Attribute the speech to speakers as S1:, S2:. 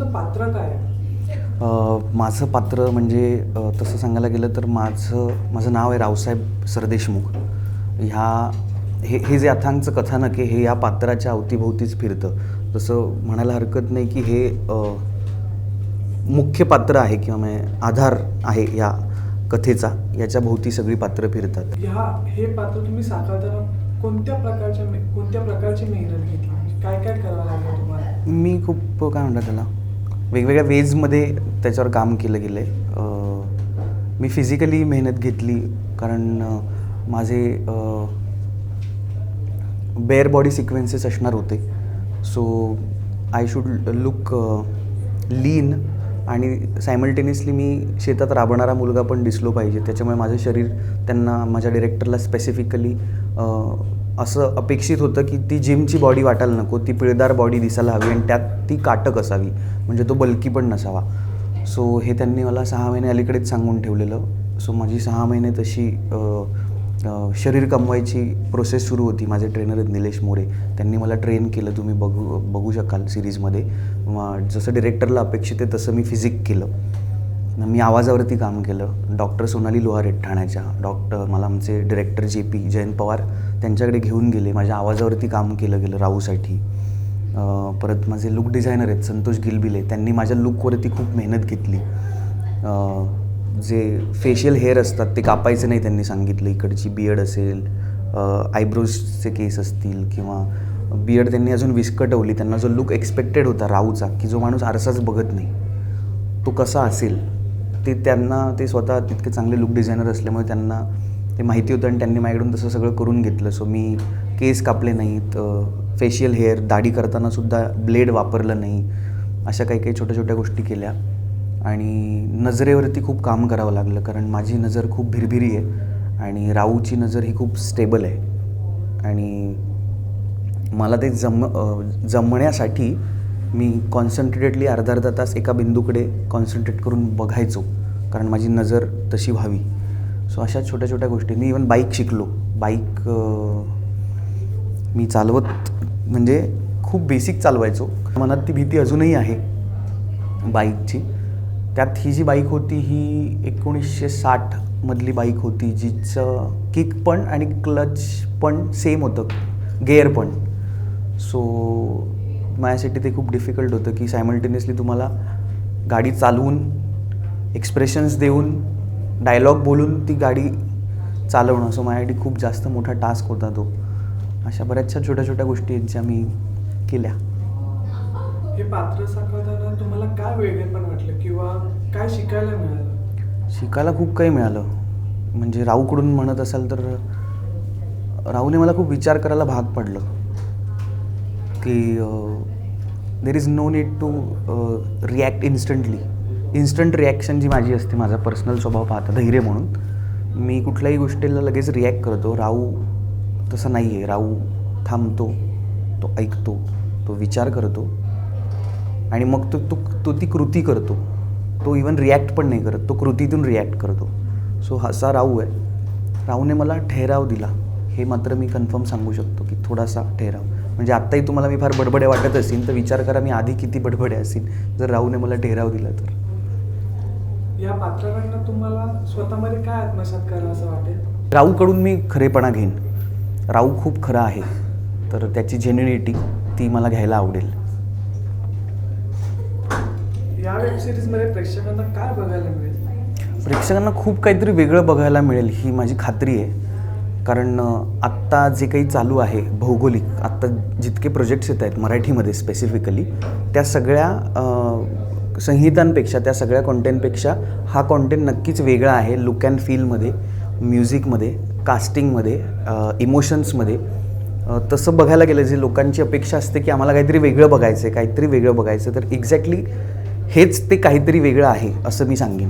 S1: तुमचं पात्र काय?
S2: माझं पात्र म्हणजे तसं सांगायला गेलं तर माझं माझं नाव आहे रावसाहेब सरदेशमुख. ह्या हे हे जे अथांगचं कथानक आहे हे या पात्राच्या अवतीभोवतीच फिरतं. तसं म्हणायला हरकत नाही की हे मुख्य पात्र आहे किंवा म्हणजे आधार आहे या कथेचा याच्या भोवती सगळी पात्रं फिरतात.
S1: ह्या हे पात्र तुम्ही साकारताना कोणत्या प्रकारच्या कोणत्या प्रकारची मेहनत घेतली? काय काय करावं लागलं तुम्हाला?
S2: मी खूप काय म्हणतात त्याला? वेगवेगळ्या वेजमध्ये त्याच्यावर काम केलं गेलं आहे मी फिजिकली मेहनत घेतली कारण माझे बेअर बॉडी सिक्वेन्सेस असणार होते. So I should look lean आणि सायमल्टेनियसली मी शेतात राबणारा मुलगा पण दिसलो पाहिजे. त्याच्यामुळे माझं शरीर त्यांना माझ्या डिरेक्टरला स्पेसिफिकली असं अपेक्षित होतं की ती जिमची बॉडी वाटायला नको ती पिळदार बॉडी दिसायला हवी आणि त्यात ती काटक असावी म्हणजे तो बल्की पण नसावा. सो हे त्यांनी मला सहा महिने अलीकडेच सांगून ठेवलेलं. सो माझी सहा महिने तशी शरीर कमवायची प्रोसेस सुरू होती. माझे ट्रेनर आहेत निलेश मोरे. त्यांनी मला ट्रेन केलं. तुम्ही बघू बघू शकाल सिरीजमध्ये जसं डिरेक्टरला अपेक्षित आहे तसं मी फिजिक केलं. मी आवाजावरती काम केलं. डॉक्टर सोनाली लोहारेट ठाण्याच्या. डॉक्टर मला आमचे director J P Jayant Pawar. त्यांच्याकडे घेऊन गेले. माझ्या आवाजावरती काम केलं गेलं राहूसाठी परत माझे लुक डिझायनर आहेत संतोष गिलबिले. त्यांनी माझ्या लुकवरती खूप मेहनत घेतली. जे फेशियल हेअर असतात ते कापायचं नाही त्यांनी सांगितलं. इकडची बियड असेल आयब्रोजचे केस असतील किंवा बियड त्यांनी अजून विस्कटवली. त्यांना जो लुक एक्सपेक्टेड होता राहूचा की जो माणूस आरसाच बघत नाही तो कसा असेल ते त्यांना ते स्वतः तितके चांगले लुक डिझायनर असल्यामुळे त्यांना ते माहिती होतं आणि त्यांनी माझ्याकडून तसं सगळं करून घेतलं. सो मी केस कापले नाहीत फेशियल हेअर दाढी करताना सुद्धा ब्लेड वापरलं नाही अशा काही काही छोट्या छोट्या गोष्टी केल्या. आणि नजरेवरती खूप काम करावं लागलं कारण माझी नजर खूप भिरभिरी आहे आणि राऊची नजर ही खूप स्टेबल आहे. आणि मला ते जम जमण्यासाठी मी कॉन्सन्ट्रेटेडली अर्धा अर्धा तास एका बिंदूकडे कॉन्सन्ट्रेट करून बघायचो कारण माझी नजर तशी व्हावी. सो अशा छोट्या छोट्या गोष्टी. मी इवन बाईक शिकलो. बाईक मी चालवत म्हणजे खूप बेसिक चालवायचो. मनात ती भीती अजूनही आहे बाईकची त्यात ही जी बाईक होती ही एकोणीसशे साठमधली बाईक होती जिचं किक पण आणि क्लच पण सेम होतं. गेअर पण. सो माझ्यासाठी ते खूप डिफिकल्ट होतं की सायमल्टेनियसली तुम्हाला गाडी चालवून एक्सप्रेशन्स देऊन डायलॉग बोलून ती गाडी चालवणं. सो माझ्यासाठी खूप जास्त मोठा टास्क होता तो. अशा बऱ्याचशा छोट्या छोट्या गोष्टी आहेत ज्या मी केल्या.
S1: हे पात्र साकारताना तुम्हाला काय वेगळेपण वाटलं किंवा काय शिकायला मिळालं?
S2: शिकायला खूप काही मिळालं. म्हणजे राहूकडून म्हणत असाल तर राहूने मला खूप विचार करायला भाग पडलं. की there is no need to react instantly instant reaction जी माझी असते माझा पर्सनल स्वभाव पाहता धैर्य म्हणून मी कुठल्याही गोष्टीला लगेच रिॲक्ट करतो. राहू तसं नाही आहे राहू थांबतो तो ऐकतो तो विचार करतो. आणि मग तो तो तो ती कृती करतो. तो इवन रिॲक्ट पण नाही करत. तो कृतीतून रिॲक्ट करतो. सो असा राहू आहे. राहूने मला ठेराव दिला. हे मात्र मी कन्फर्म सांगू शकतो की थोडासा ठहराव. म्हणजे आत्ताही तुम्हाला मी फार बडबडे वाटत असेल तर विचार करा मी आधी किती बडबडे असेल. जर राहूने मला ठेराव दिला तर.
S1: या पात्राकडनं तुम्हाला स्वतःमध्ये काय आत्मसात करा असं वाटेल?
S2: मी खरेपणा घेईन. राहू खूप खरा आहे. तर त्याची जेन्युनिटी ती मला घ्यायला आवडेल.
S1: या वेब सिरीजमध्ये प्रेक्षकांना काय बघायला मिळेल?
S2: प्रेक्षकांना खूप काहीतरी वेगळं बघायला मिळेल ही माझी खात्री आहे. कारण आत्ता जे काही चालू आहे भौगोलिक आत्ता जितके प्रोजेक्ट्स येत आहेत मराठीमध्ये स्पेसिफिकली त्या सगळ्या संहितांपेक्षा त्या सगळ्या कॉन्टेंटपेक्षा हा कॉन्टेंट नक्कीच वेगळा आहे. लुक अँड फीलमध्ये म्युझिकमध्ये कास्टिंगमध्ये इमोशन्समध्ये तसं बघायला गेलं जे लोकांची अपेक्षा असते की आम्हाला काहीतरी वेगळं बघायचं आहे काहीतरी वेगळं बघायचं तर एक्झॅक्टली हेच ते काहीतरी वेगळं आहे असं मी सांगेन.